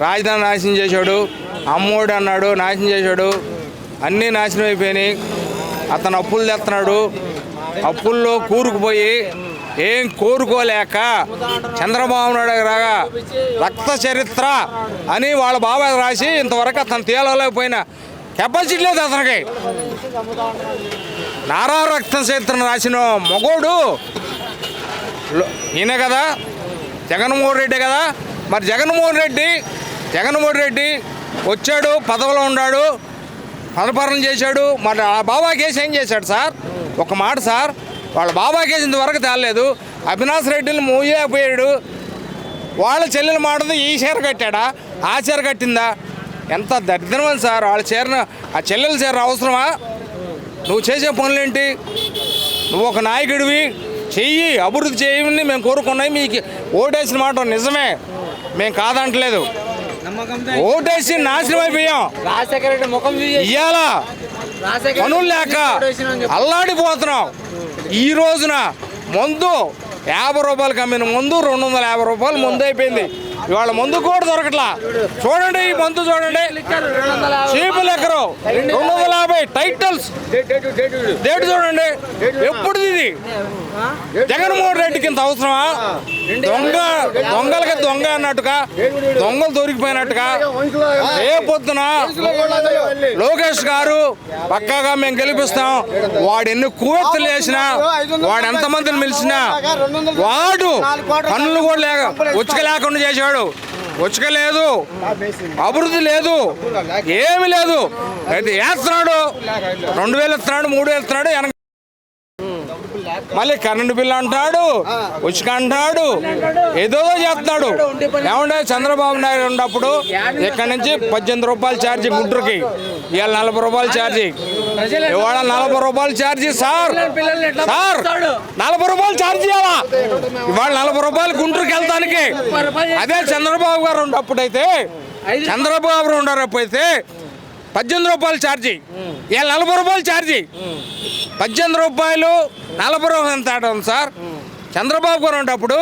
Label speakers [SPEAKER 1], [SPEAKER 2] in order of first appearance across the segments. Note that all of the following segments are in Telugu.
[SPEAKER 1] రాజధాని నాశనం చేశాడు అమ్మోడు అన్నాడు నాశనం చేశాడు అన్నీ నాశనం అయిపోయినాయి. అతను అప్పులు తెస్తున్నాడు అప్పుల్లో కూరుకుపోయి ఏం కోరుకోలేక చంద్రబాబు నాయుడు రాగా రక్త చరిత్ర అని వాళ్ళ బాబాయ్ రాసి ఇంతవరకు అతను తేలలేకపోయిన కెపాసిటీ లేదు అతనికి. నారా రక్త చరిత్ర రాసిన మగోడు ఈయన కదా? జగన్మోహన్ రెడ్డి కదా? మరి జగన్మోహన్ రెడ్డి జగన్మోహన్ రెడ్డి వచ్చాడు పదవిలో ఉన్నాడు పదపరం చేశాడు. మరి ఆ బాబా కేసు ఏం చేశాడు సార్? ఒక మాట సార్ వాళ్ళ బాబా కేసు ఇంతవరకు తేలలేదు. అవినాష్ రెడ్డిని మూయపోయాడు వాళ్ళ చెల్లెలు మాటది ఈ చీర కట్టాడా? ఆ చీర కట్టిందా? ఎంత దరిద్రమని సార్. వాళ్ళ చీరను ఆ చెల్లెల చీర అవసరమా? నువ్వు చేసే పనులేంటి? నువ్వు ఒక నాయకుడివి. చెయ్యి అభివృద్ధి చేయమని మేము కోరుకున్నాయి. మీకు ఓటేసిన మాట నిజమే. మేము కాదంటలేదు. ఓటేసి నాశనం అయిపోయాం ఇవాళ పనులు లేక అల్లాడిపోతున్నాం. ఈ రోజున మందు యాభై రూపాయలకి అమ్మిన మందు రెండు వందల యాభై రూపాయలు మందు అయిపోయింది. ఇవాళ మందు కూడా దొరకట్లా. చూడండి ఈ మందు చూడండి.
[SPEAKER 2] రెండు
[SPEAKER 1] చీపు లెక్కరు. రెండు వందల యాభై టైటిల్స్. డేట్ చూడండి. ఎప్పుడు ఇది? జగన్మోహన్ రెడ్డికి ఇంత అవసరమా? దొంగ దొంగలకి దొంగ అన్నట్టుగా దొంగలు దొరికిపోయినట్టుగా. ఏ పొద్దున లోకేష్ గారు పక్కాగా మేము గెలిపిస్తాం. వాడు ఎన్ని కూవెత్తులు వేసినా వాడు ఎంతమందిని పిలిచినా వాడు పనులు కూడా లేక ఉచ్చక లేకుండా చేశాడు ఉచ్చక లేదు. అభివృద్ధి లేదు. ఏమి లేదు. అయితే వేస్తున్నాడు రెండు వేలు ఇస్తున్నాడు మూడు వేలు ఇస్తున్నాడు వెనక మళ్ళీ కరెంటు బిల్లు అంటాడు ఉచిక అంటాడు ఏదో చేస్తున్నాడు ఏమంటే చంద్రబాబు నాయుడు ఉన్నప్పుడు ఇక్కడ నుంచి పద్దెనిమిది రూపాయలు ఛార్జీ గుంటూరుకి ఇవాళ నలభై రూపాయలు ఛార్జీ. ఇవాళ నలభై రూపాయలు ఛార్జీ సార్ సార్ నలభై రూపాయలు ఛార్జ్ చేయాలా ఇవాళ నలభై రూపాయలు గుంటూరుకి వెళ్తానికి. అదే చంద్రబాబు గారు ఉన్నప్పుడైతే చంద్రబాబు గారు ఉండరప్పుడైతే పద్దెనిమిది రూపాయలు ఛార్జీ. ఇవాళ నలభై రూపాయలు ఛార్జీ. పద్దెనిమిది రూపాయలు నలభై రూపాయలు ఎంత ఉంది సార్. చంద్రబాబు గారు ఉన్నప్పుడు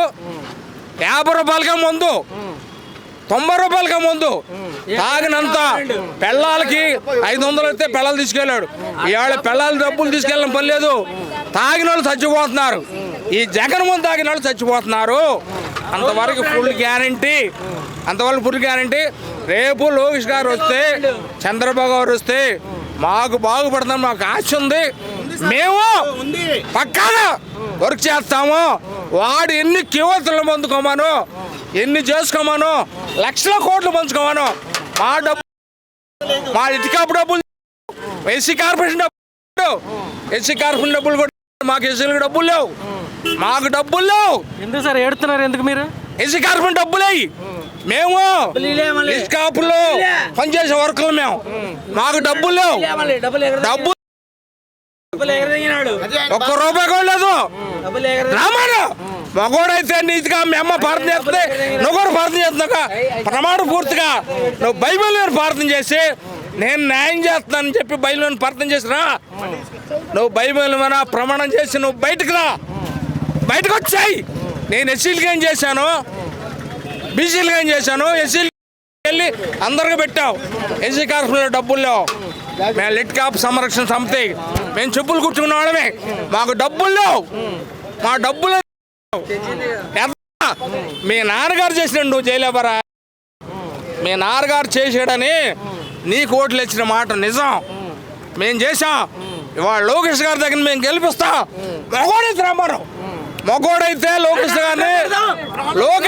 [SPEAKER 1] యాభై రూపాయలకే ముందు తొంభై రూపాయలకే ముందు తాగినంత పెళ్ళాలకి ఐదు వందలు వస్తే పెళ్ళాలు తీసుకెళ్ళాడు. ఇవాళ పెళ్ళాలు డబ్బులు తీసుకెళ్ళడం పని లేదు. తాగిన వాళ్ళు చచ్చిపోతున్నారు. ఈ జగన్ ముందు తాగిన వాళ్ళు చచ్చిపోతున్నారు. అంతవరకు ఫుల్ గ్యారంటీ. అంతవరకు ఫుల్ గ్యారంటీ. రేపు లోకేష్ గారు వస్తే చంద్రబాబు గారు వస్తే మాకు బాగుపడతాం మాకు ఆశ ఉంది. మేము పక్కాగా వర్క్ చేస్తాము. వాడు ఎన్ని కివతలు పొందుకోమాను ఎన్ని చేసుకోమాను లక్షల కోట్లు పంచుకోమాను. మా డబ్బు మా ఇటుకాపు డబ్బులు ఎస్సీ కార్పొరేషన్ డబ్బులు ఎస్సీ కార్పొరేషన్ డబ్బులు కూడా మాకు ఎస్సీలకు డబ్బులు లేవు. మాకు డబ్బులు లేవు.
[SPEAKER 2] ఎందుకు సార్ ఏడుతున్నారు? ఎందుకు మీరు?
[SPEAKER 1] ఎస్సీ కార్పొరేషన్ డబ్బులే మేము ఇసుకాపుల్లో పనిచేసే వర్కులు మేము. మాకు డబ్బులు లేవు. డబ్బు ఒక్క రూపాయి కూడా లేదు. రామాను మగోడైతే నీతిగా మీ అమ్మ ప్రార్థన చేస్తే నువ్వు కూడా ప్రార్థన చేస్తున్నాక ప్రమాణ పూర్తిగా నువ్వు బైబిల్ ప్రార్థన చేసి నేను న్యాయం చేస్తానని చెప్పి బైబిల్ ప్రార్థన చేసినా నువ్వు బైబిల్ మీద ప్రమాణం చేసి నువ్వు బయటకు రా. బయటకు వచ్చాయి. నేను ఎస్సీలుగా ఏం చేశాను? బీసీలుగా ఏం చేశాను? ఎస్సీలు వెళ్ళి అందరికి పెట్టావు. ఎస్సీ కార్పొరేషన్ డబ్బులు లేవు. మేము లిట్ కాప్ సంరక్షణ సమితి. మేము చెప్పులు కూర్చుకున్న వాళ్ళమే. మాకు డబ్బులు లేవు. మా డబ్బులు మీ నాన్నగారు చేసినాడు నువ్వు చేయలేవరా? మీ నాన్నగారు చేసాడని నీకు ఓట్లు ఇచ్చిన మాట నిజం. మేము చేసాం ఇవాళ లోకేష్ గారి దగ్గర మేము గెలిపిస్తాం. మగోడైతే రమ్మను. మగోడైతే లోకేష్ గారిని లోకేష్